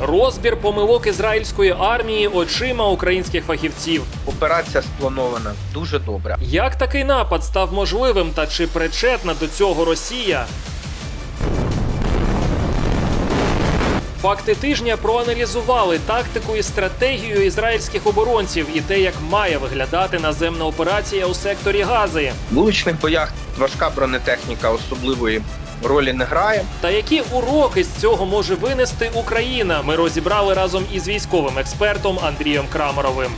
Розбір помилок ізраїльської армії очима українських фахівців. Операція спланована дуже добре. Як такий напад став можливим та чи причетна до цього Росія? Факти тижня проаналізували тактику і стратегію ізраїльських оборонців і те, як має виглядати наземна операція у секторі Гази, В вуличних боях важка бронетехніка особливої ролі не грає. та які уроки з цього може винести Україна. Ми розібрали разом із військовим експертом Андрієм Крамаровим.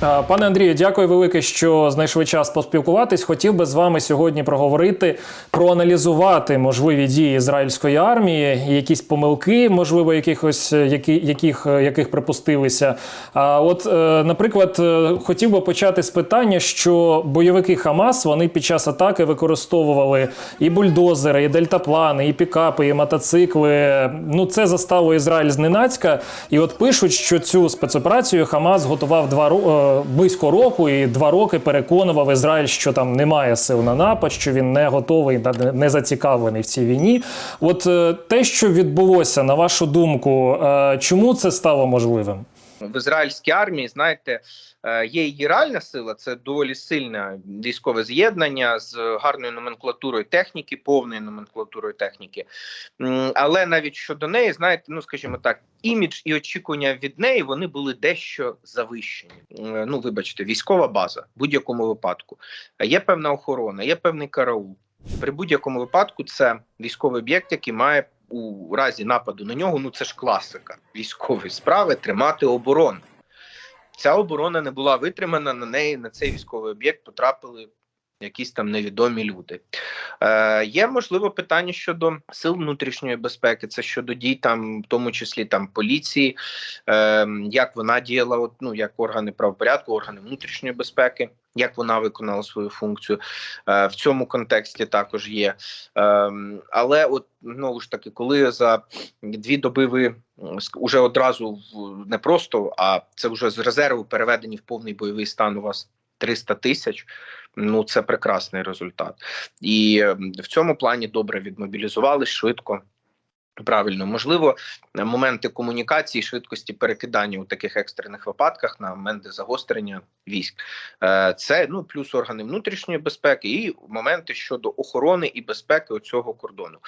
Пане Андрію, дякую велике, що знайшли час поспілкуватись. Хотів би з вами сьогодні проговорити, проаналізувати можливі дії ізраїльської армії, якісь помилки, можливо, якихось які, яких, яких припустилися. А от, е, наприклад, е, хотів би почати з питання, що бойовики Хамас вони під час атаки використовували і бульдозери, і дельтаплани, і пікапи, і мотоцикли. Ну це застало Ізраїль зненацька. І от пишуть, що цю спецоперацію Хамас готував два ро- е, близько року, і два роки переконував Ізраїль, що там немає сил на напад, що він не готовий не- зацікавлений в цій війні. От е, те, що відбулося, на вашу думку, е, чому це стало можливим? В ізраїльській армії, знаєте, є її реальна сила, це доволі сильне військове з'єднання з гарною номенклатурою техніки, повною номенклатурою техніки. Але навіть щодо неї, знаєте, ну скажімо так, імідж і очікування від неї вони були дещо завищені. Ну, вибачте, військова база в будь-якому випадку. Е, Є певна охорона, є певний караул. При будь-якому випадку це військовий об'єкт, який має у разі нападу на нього. Ну це ж класика військової справи тримати оборону. Ця оборона не була витримана. На неї на цей військовий об'єкт потрапили якісь там невідомі люди. Е, є можливо питання щодо сил внутрішньої безпеки, це щодо дій, там, в тому числі там поліції, е, як вона діяла, от, ну як органи правопорядку, органи внутрішньої безпеки, як вона виконала свою функцію. Е, в цьому контексті також є. Е, але от знову ж таки, коли за дві доби ви уже одразу не просто, а це вже з резерву переведені в повний бойовий стан у вас 300 тисяч. Ну це прекрасний результат, і е, в цьому плані добре відмобілізували швидко. Правильно, можливо, е, моменти комунікації, швидкості перекидання у таких екстрених випадках на моменти загострення військ. Е, Це ну плюс органи внутрішньої безпеки і моменти щодо охорони і безпеки цього кордону.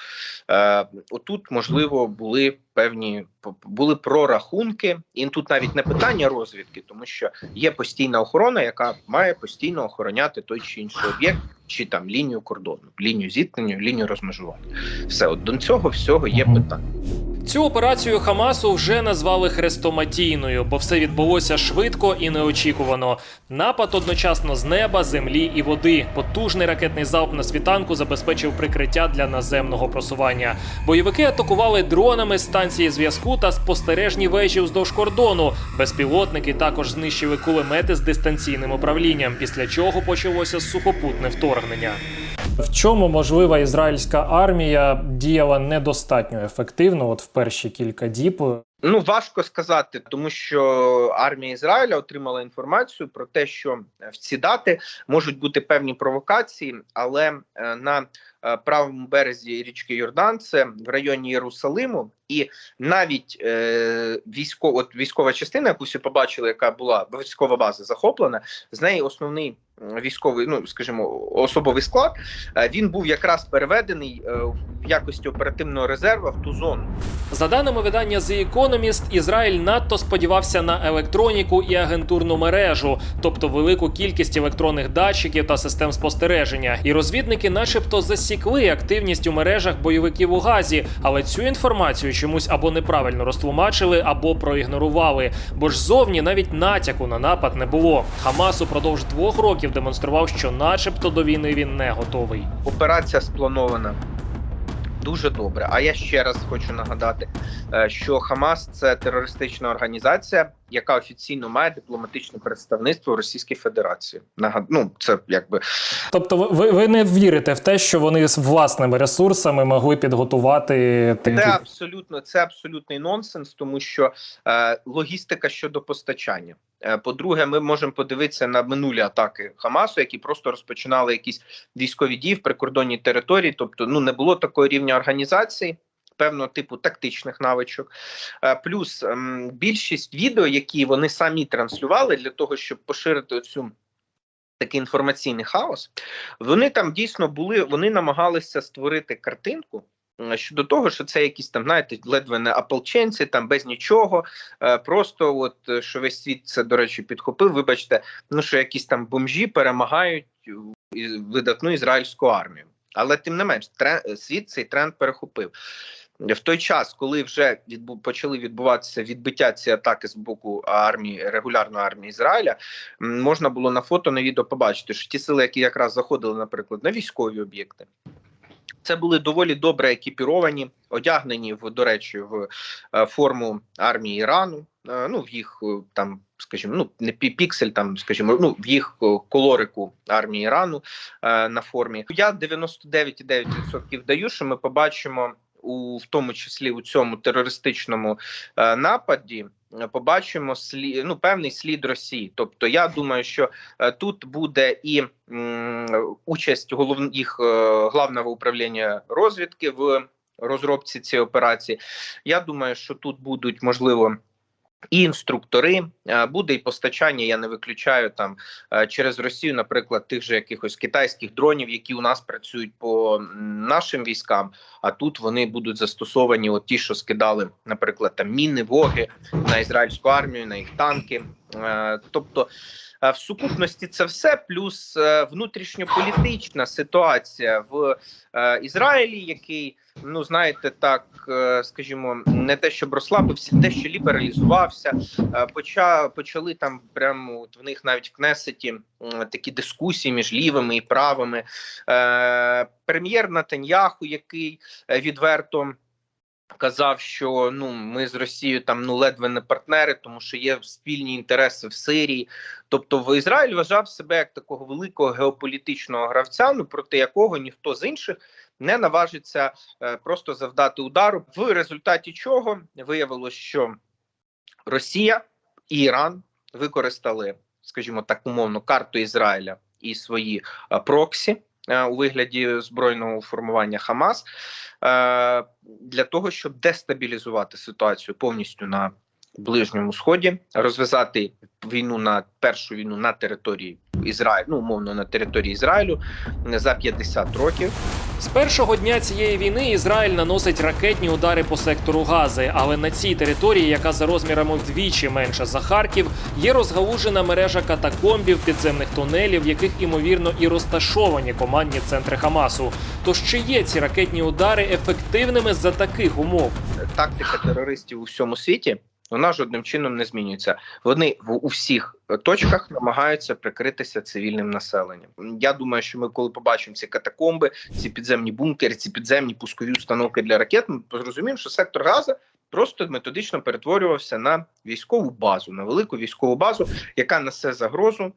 Е, Отут можливо були певні були прорахунки, і тут навіть не питання розвідки, тому що є постійна охорона, яка має постійно охороняти той чи інший об'єкт, чи там лінію кордону, лінію зіткнення, лінію розмежування. Все от до цього всього є питання. Цю операцію Хамасу вже назвали хрестоматійною, бо все відбулося швидко і неочікувано. Напад одночасно з неба, землі і води. Потужний ракетний залп на світанку забезпечив прикриття для наземного просування. Бойовики атакували дронами станції зв'язку та спостережні вежі вздовж кордону. Безпілотники також знищили кулемети з дистанційним управлінням, після чого почалося сухопутне вторгнення. В чому можлива ізраїльська армія діяла недостатньо ефективно, от в перші кілька діб. Ну важко сказати, тому що армія Ізраїля отримала інформацію про те, що в ці дати можуть бути певні провокації, але е, на е, правому березі річки Йордан, це в районі Єрусалиму, і навіть е, військова от військова частина, яку всі побачили, яка була військова база захоплена, з неї основний військовий, ну скажімо, особовий склад. е, Він був якраз переведений е, в якості оперативного резерву в ту зону. За даними видання The Economist, Ізраїль надто сподівався на електроніку і агентурну мережу, тобто велику кількість електронних датчиків та систем спостереження. І розвідники, начебто, засікли активність у мережах бойовиків у Газі, але цю інформацію чомусь або неправильно розтлумачили, або проігнорували. Бо ж зовні навіть натяку на напад не було. Хамас упродовж двох років демонстрував, що, начебто, до війни він не готовий. Операція спланована дуже добре. А я ще раз хочу нагадати, е, що Хамас це терористична організація, яка офіційно має дипломатичне представництво в Російській Федерації. Нагад... Ну, це якби Тобто, ви, ви не вірите в те, що вони з власними ресурсами могли підготувати це абсолютно це абсолютний нонсенс, тому що е, логістика щодо постачання. Е, По-друге, ми можемо подивитися на минулі атаки Хамасу, які просто розпочинали якісь військові дії в прикордонній території. Тобто, ну не було такого рівня організації. Певного типу тактичних навичок, Е, плюс ем, більшість відео, які вони самі транслювали для того, щоб поширити цю такий інформаційний хаос, вони там дійсно були, вони намагалися створити картинку. М, Щодо того, що це якісь там, знаєте, ледве не ополченці, там без нічого. Е, просто от е, що весь світ це, до речі, підхопив. Вибачте, ну що якісь там бомжі перемагають е, видатну ізраїльську армію. Але тим не менш, трен- світ цей тренд перехопив. В той час, коли вже відбу, почали відбуватися відбиття цієї атаки з боку армії регулярної армії Ізраїля, можна було на фото на відео побачити, що ті сили, які якраз заходили, наприклад, на військові об'єкти, це були доволі добре екіпіровані, одягнені в до речі, в е, форму армії Ірану. е, Ну, в їх е, там, скажімо, ну не пі- піксель, там, скажімо, ну в їх колорику армії Ірану на формі. Я 99,9% даю, що ми побачимо у в тому числі у цьому терористичному нападі. Побачимо слід, ну, певний слід Росії. Тобто, я думаю, що е, тут буде і участь голов... їх е, главного управління розвідки в розробці цієї операції. Я думаю, що тут будуть можливо. І інструктори буде і постачання. Я не виключаю там через Росію, наприклад, тих же якихось китайських дронів, які у нас працюють по нашим військам. А тут вони будуть застосовані, от ті, що скидали, наприклад, там міни, воги на ізраїльську армію, на їх танки. Е, Тобто, е, в сукупності це все, плюс е, внутрішньополітична ситуація в Ізраїлі, який, ну знаєте, так скажімо, не те, щоб розслабився, те, що лібералізувався. Е, Поча почали там прямо от в них навіть в Кнесеті такі дискусії між лівими і правими. Прем'єр Натаньяху, який відверто. Казав, що ну ми з Росією там ну ледве не партнери, тому що є спільні інтереси в Сирії. Тобто, в Ізраїль вважав себе як такого великого геополітичного гравця, ну проти якого ніхто з інших не наважиться е, просто завдати удару. В результаті чого виявилось, що Росія і Іран використали, скажімо так, умовно, карту Ізраїля і свої е, проксі у вигляді збройного формування Хамас е, для того, щоб дестабілізувати ситуацію повністю на Ближньому Сході, розв'язати війну на першу війну на території Ізраїлю, ну умовно на території Ізраїлю не за 50 років. З першого дня цієї війни Ізраїль наносить ракетні удари по сектору Гази, але на цій території, яка за розмірами вдвічі менша за Харків, є розгалужена мережа катакомбів, підземних тунелів, в яких імовірно і розташовані командні центри Хамасу. Тож чи є ці ракетні удари ефективними за таких умов? Тактика терористів у всьому світі вона жодним чином не змінюється. Вони в у всіх е, точках намагаються прикритися цивільним населенням. Я думаю, що ми, коли побачимо ці катакомби, ці підземні бункери, ці підземні пускові установки для ракет, ми зрозуміємо, що сектор Газа просто методично перетворювався на військову базу, на велику військову базу, яка несе загрозу.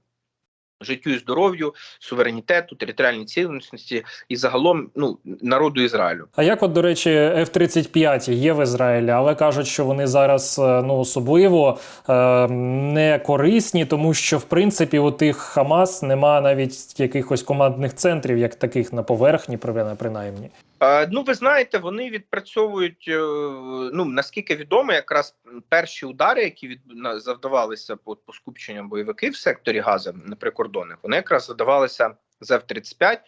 Життю і здоров'ю, суверенітету, територіальній цілісності і загалом ну народу Ізраїлю. А як, от, до речі, F-35 є в Ізраїлі, але кажуть, що вони зараз е, ну особливо е, не корисні, тому що в принципі у тих Хамас нема навіть якихось командних центрів, як таких на поверхні, при- принаймні. Ну, ви знаєте, вони відпрацьовують. е, Ну наскільки відомо, якраз перші удари, які від завдавалися по, по скупченням бойовиків в секторі Газа на прикордонних, вони якраз завдавалися з F-35, е,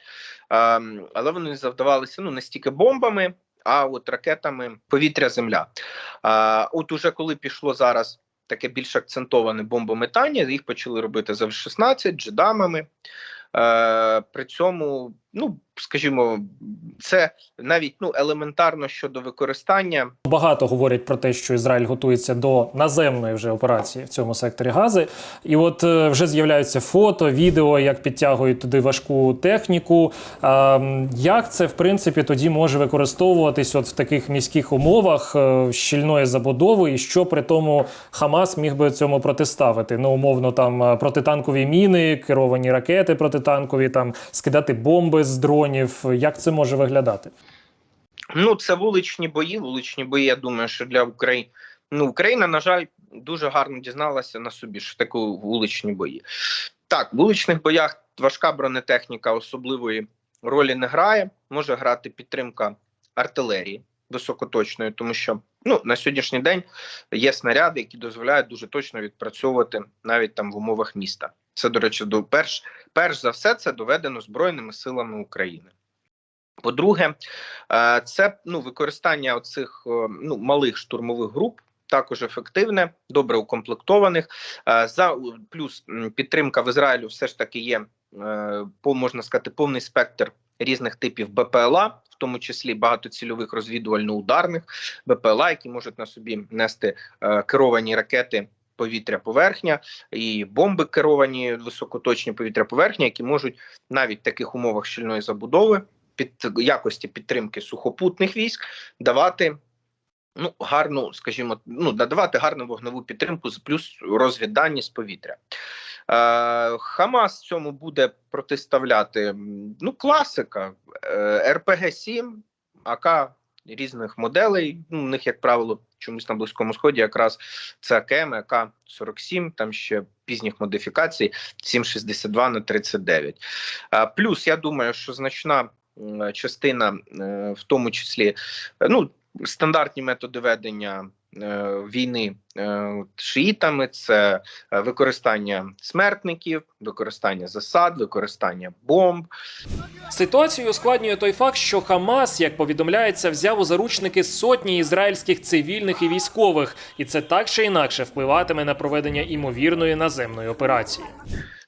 але вони завдавалися ну не стільки бомбами, а от ракетами повітря-земля. От уже коли пішло зараз таке більш акцентоване бомбометання, їх почали робити з F-16, джедамами. Е, При цьому, ну скажімо, це навіть ну елементарно щодо використання. Багато говорять про те, що Ізраїль готується до наземної вже операції в цьому секторі Гази. І от е, вже з'являються фото, відео, як підтягують туди важку техніку. А, як це в принципі тоді може використовуватись от в таких міських умовах е, щільної забудови, і що при тому Хамас міг би цьому протиставити? Ну, умовно, там е, протитанкові міни, керовані ракети протитанкові, там скидати бомби з дронів. Як це може виглядати? Ну, це вуличні бої. Вуличні бої. Я думаю, що для України ну Україна, на жаль, дуже гарно дізналася на собі, що таке вуличні бої. Так, в вуличних боях важка бронетехніка особливої ролі не грає. Може грати підтримка артилерії. високоточною, тому що ну на сьогоднішній день є снаряди, які дозволяють дуже точно відпрацьовувати навіть там в умовах міста. Це, до речі, до перш, перш за все, це доведено Збройними силами України. По-друге, е, це ну, використання оцих е, ну, малих штурмових груп. Також ефективне, добре укомплектованих. Е, За плюс підтримка в Ізраїлю все ж таки є можна сказати повний спектр різних типів БПЛА, тому числі багатоцільових розвідувально-ударних БПЛА, які можуть на собі нести е, керовані ракети повітря-поверхня і бомби керовані високоточні повітря-поверхня, які можуть навіть в таких умовах щільної забудови під якості підтримки сухопутних військ давати. Ну, гарну, скажімо, ну надавати гарну вогневу підтримку з плюс розвіддані з повітря. Е, Хамас цьому буде протиставляти ну, класика е, РПГ 7 АК різних моделей. Ну, у них, як правило, чомусь на близькому сході якраз це АКМ, АК 47, там ще пізніх модифікацій 7,62 на 39. Е, Плюс я думаю, що значна частина, в тому числі, ну стандартні методи ведення війни е, шиїтами це е, використання смертників, використання засад, використання бомб. Ситуацію ускладнює той факт, що Хамас, як повідомляється, взяв у заручники сотні ізраїльських цивільних і військових, і це так чи інакше впливатиме на проведення імовірної наземної операції.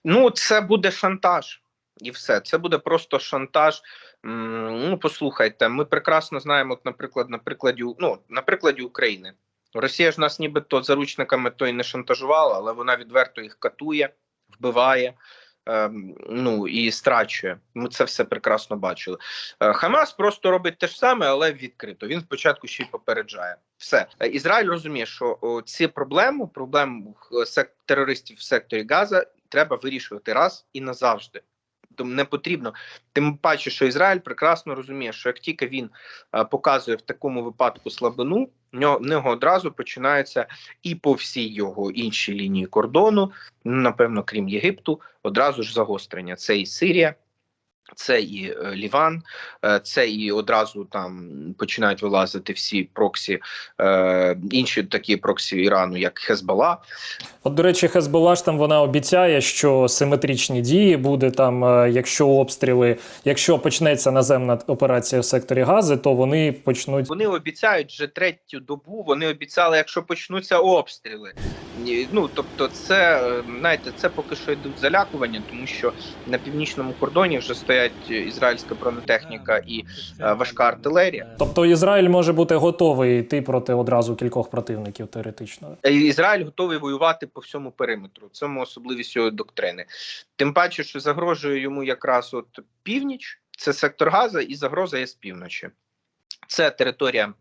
Ну, це буде шантаж, і все. Це буде просто шантаж. Ну, послухайте, ми прекрасно знаємо, наприклад, на прикладі ну, на прикладі України. Росія ж нас нібито заручниками то й не шантажувала, але вона відверто їх катує, вбиває. ем, Ну і страчує. Ми це все прекрасно бачили. Е, Хамас просто робить те ж саме, але відкрито. Він спочатку ще й попереджає. Все Е, Ізраїль розуміє, що ці проблеми, проблему е, терористів в секторі Газа, треба вирішувати раз і назавжди. Тому не потрібно. Тим паче, що Ізраїль прекрасно розуміє, що як тільки він е, показує в такому випадку слабину, в нього, одразу починається і по всій його іншій лінії кордону, ну, напевно, крім Єгипту, одразу ж загострення. Це і Сирія. Це і е, Ліван, е, це і одразу там починають вилазити всі проксі, е, інші такі проксі Ірану, як Хезбала. От, до речі, Хезбола ж там вона обіцяє, що симетричні дії буде там, якщо обстріли, якщо почнеться наземна операція в секторі Гази, то вони почнуть Вони обіцяють вже третю добу. Вони обіцяли, якщо почнуться обстріли. Ну тобто, це е, знаєте, це поки що йдуть залякування, тому що на північному кордоні вже стоять ізраїльська бронетехніка і е, важка артилерія. Тобто Ізраїль може бути готовий йти проти одразу кількох противників теоретично. Е, Ізраїль готовий воювати по всьому периметру. В Цьому особливість його доктрини. Тим паче, що загрожує йому якраз от північ, це сектор Газа, і загроза є з півночі. Це територія,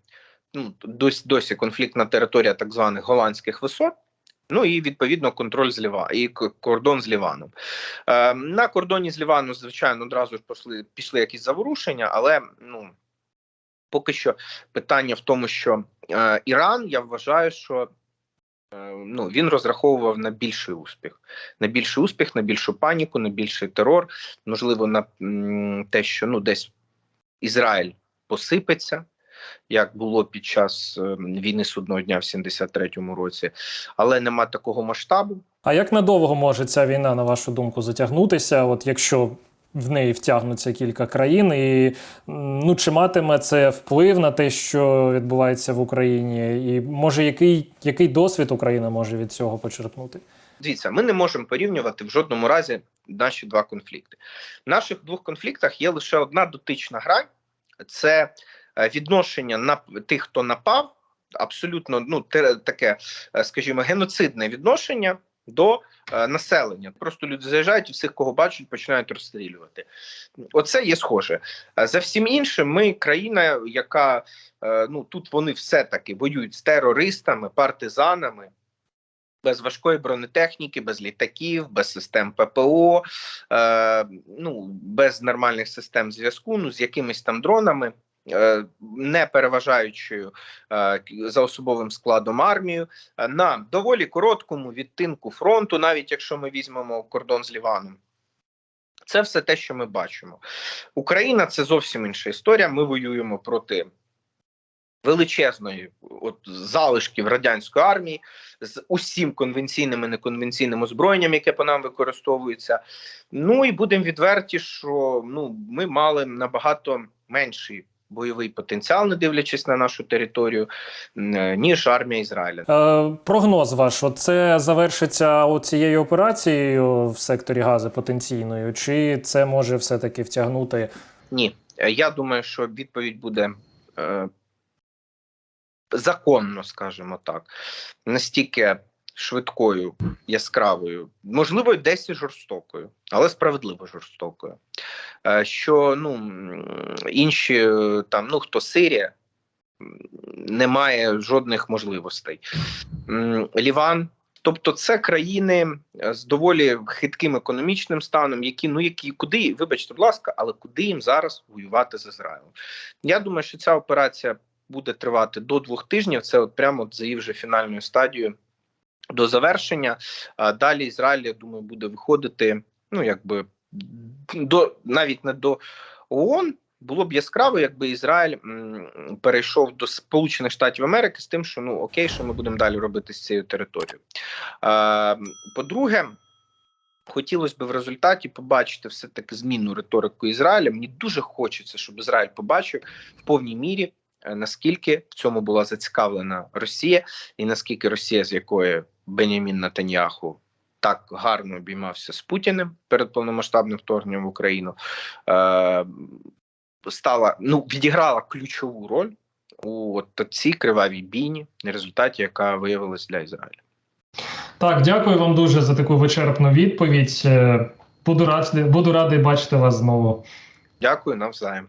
ну досі, досі конфліктна територія так званих голландських висот. Ну і відповідно контроль з Ліва і кордон з Ліваном. Е, на кордоні з Ліваном, звичайно, одразу ж пішли, пішли якісь заворушення, але ну поки що питання в тому, що е, Іран, я вважаю, що е, ну, він розраховував на більший успіх, на більший успіх, на більшу паніку, на більший терор, можливо, на м, те, що ну десь Ізраїль посипеться. Як було під час е, війни судного дня в 73-му році, але нема такого масштабу. А як надовго може ця війна, на вашу думку, затягнутися? От якщо в неї втягнуться кілька країн, і ну чи матиме це вплив на те, що відбувається в Україні, і може який, який досвід Україна може від цього почерпнути? Дивіться, ми не можемо порівнювати в жодному разі наші два конфлікти. В наших двох конфліктах є лише одна дотична грань це відношення на тих, хто напав, абсолютно ну таке, е, скажімо, геноцидне відношення до е, населення. Просто люди заїжджають і всіх, кого бачать, починають розстрілювати. Оце є схоже. Е, За всім іншим, ми країна, яка е, ну тут вони все таки воюють з терористами, партизанами. Без важкої бронетехніки, без літаків, без систем ППО, е, ну без нормальних систем зв'язку, ну з якимись там дронами, е, не переважаючою е, за особовим складом армію, е, на доволі короткому відтинку фронту, навіть якщо ми візьмемо кордон з Ліваном. Це все те, що ми бачимо. Україна це зовсім інша історія. Ми воюємо проти величезної от залишків радянської армії з усім конвенційним і неконвенційним озброєнням, яке по нам використовується. Ну і будемо відверті, що ну ми мали набагато менший бойовий потенціал, не дивлячись на нашу територію, е, ніж армія Ізраїля. Е, прогноз ваш, це завершиться цією операцією в секторі гази потенційною, чи це може все-таки втягнути? Ні, Е, я думаю, що відповідь буде е, законно, скажімо так, настільки швидкою, яскравою, можливо, десь і жорстокою, але справедливо жорстокою. Е, що ну інші е, там, ну хто Сирія, не має жодних можливостей. Ліван. Тобто це країни е, з доволі хитким економічним станом, які ну які куди, вибачте, будь ласка, але куди їм зараз воювати з Ізраїлем? Я думаю, що ця операція буде тривати до двох тижнів. Це от прямо от за її вже фінальною стадією до завершення. Далі Ізраїль, я думаю, буде виходити. Ну якби до навіть не до ООН. Було б яскраво, якби Ізраїль перейшов до Сполучених Штатів Америки з тим, що ну окей, що ми будемо далі робити з цією територією. Е, по-друге, хотілося б в результаті побачити все таки змінну риторику Ізраїля. Мені дуже хочеться, щоб Ізраїль побачив в повній мірі, е, наскільки в цьому була зацікавлена Росія, і наскільки Росія, з якої Бенямін Натаньяху так гарно обіймався з Путіним перед повномасштабним вторгненням в Україну, е, стала ну відіграла ключову роль у от цій кривавій бійні, в результаті яка виявилась для Ізраїля. Так, дякую вам дуже за таку вичерпну відповідь. Е, Буду радий, буду радий бачити вас знову. Дякую навзаєм.